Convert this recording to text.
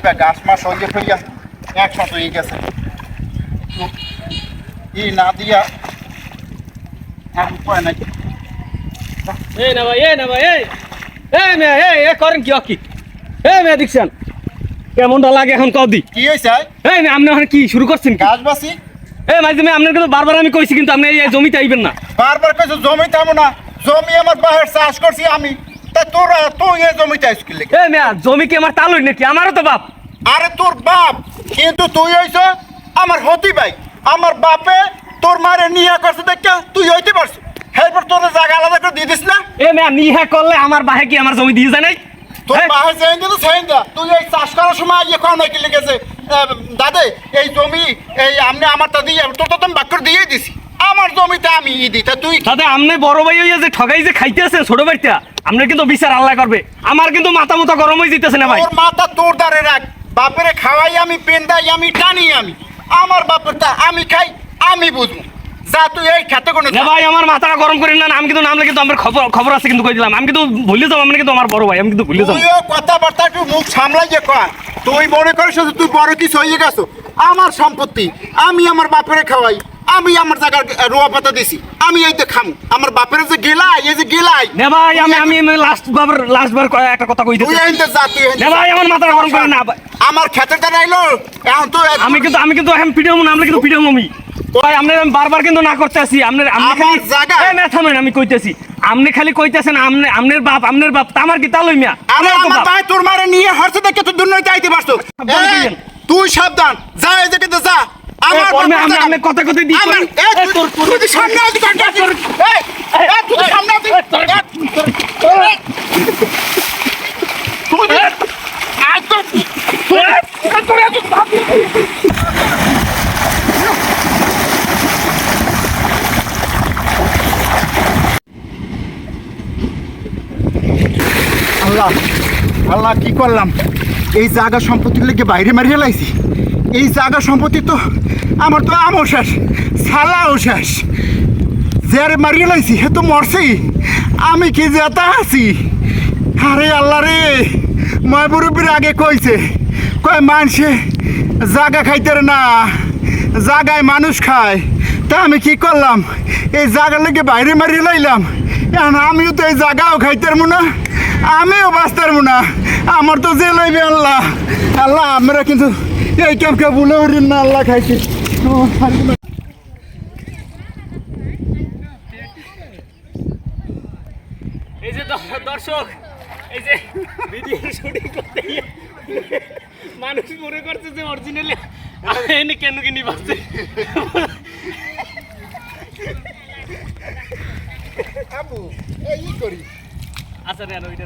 Lipa গাছ মাছ একসাথে হয়ে গেছে। ই না দিয়া আর উপায় নাই। এই না ভাই এই না ভাই এই এই মেয়ে এই এ করেন কি অকি? এই মেয়ে দেখছেন কেমনটা লাগে এখন কদি কি হয়েছে এই মেয়ে আপনি এখন কি শুরু করছেন গাছ বাসি এই মাঝে মেয়ে আপনার কিন্তু বারবার আমি কইছি কিন্তু আপনি এই জমিতে আইবেন না। বারবার কইছো জমি থামো না জমি আমার বাহের চাষ করছি আমি। তা তোরা তুই এই জমিতে আসছিল এই মেয়া জমি কি আমার তালুই নাকি? আমারও তো বাপ। আরে তোর বাপ কিন্তু তুই হইছ আমার হতি ভাই। আমার বাপে তোর মারে নিয়ে করছে দেখা তুই হইতে পারছ এরপর তোর জায়গা আলাদা করে দিয়ে দিস না। এ মেয়া নিহা করলে আমার বাহে কি আমার জমি দিয়ে যায় নাই? তোর হ্যাঁ? বাহে চাই তো চাই না। তুই এই চাষ করার সময় ইয়ে কম নাকি লেগেছে দাদে এই জমি এই আমি আমার তা দিয়ে তোর তো তুমি বাক্য দিয়ে দিছি। আমার জমিতে আমি ই দিই তা তুই তাতে আপনি বড় ভাই হইয়া যে ঠগাই যে খাইতে আছেন ছোট ভাইটা আপনি কিন্তু বিচার আল্লাহ করবে। আমার কিন্তু মাথা মতো গরম হয়ে যেতেছে না ভাই। তোর মাথা তোর দ্বারে রাখ। বাপেরে খাওয়াই আমি পেন্দাই আমি টানি আমি। আমার বাপের তা আমি খাই আমি বুঝব। যা তুই এই খেতে কোনো ভাই আমার মাথা গরম করেন না আমি কিন্তু নামলে কিন্তু আমার খবর খবর আছে কিন্তু কই দিলাম। আমি কিন্তু ভুলে যাব আমি কিন্তু আমার বড় ভাই আমি কিন্তু ভুলে যাব। কথাবার্তা একটু মুখ সামলাই যে কয় তুই মনে করিস তুই বড় কিছু হয়ে গেছো। আমার সম্পত্তি আমি আমার বাপেরে খাওয়াই। আমি আমার জায়গার রোয়া পাতা দিছি। আমি এই তো খামু। আমার বাপের যে গেলাই এই যে গেলাই। না ভাই আমি আমি লাস্ট বার লাস্ট বার একটা কথা কই তুই দিতে এই তো যা তুই না ভাই আমার মাথা গরম করে না আমার খেতে দ্বারা আইলো এখন তো আমি কিন্তু আমি কিন্তু এখন পিটাবো না আমরা কিন্তু পিটাবো আমি। ভাই আপনি আমি বারবার কিন্তু না করতে আসি। আপনার আপনি আমার জায়গা- এই মেয়ে থামেন আমি কইতেছি। আপনি খালি কইতেছেন আমনে আপনার বাপ আমনের বাপ। তা আমার কি তালই মিয়া আমার আমার তো বাপ। ভাই তোর মারে নিয়ে হরছে দেখে তুই দুর্নীতি আইতে পারছ। তুই সাবধান। যা এই জায়গাতে যা। আমার কর্মে কথা কথা দিই আমার- তোর- তুই সামনে তুই তুই- তো- তুই- তোর এত ভাব- আল্লাহ আল্লাহ কি করলাম? এই জায়গা সম্পত্তির লেগে বাইরে মারিয়ে লাইছি। এই জায়গা সম্পত্তি তো আমার তো আমও শেষ, সালাও শেষ। যারে মারিয়ে লাইছি, হে তো মরছেই আমি কি যেতা আছি? আরে আল্লাহ রে ময়বুরুবির আগে কইছে, কয় মানুষে জাগা খাইতে না, জাগায় মানুষ খায়। তা আমি কি করলাম? এই জায়গার লেগে বাইরে মারিয়ে লাইলাম। এখন আমিও তো এই জাগাও খাইতে পারব না, আমিও বাঁচতে পারব না। আমার তো যে লইবে আল্লাহ। আল্লাহ, আমরা কিন্তু এই কেউ বলে উঠেন না আল্লাহ খাইছে। এই যে দর্শক এই যে ভিডিও শুটিং করতে গিয়ে মানুষ মনে করছে যে অরিজিনালি এনে কেন কিনি পাচ্ছে আবু এই করি আচ্ছা ওইটা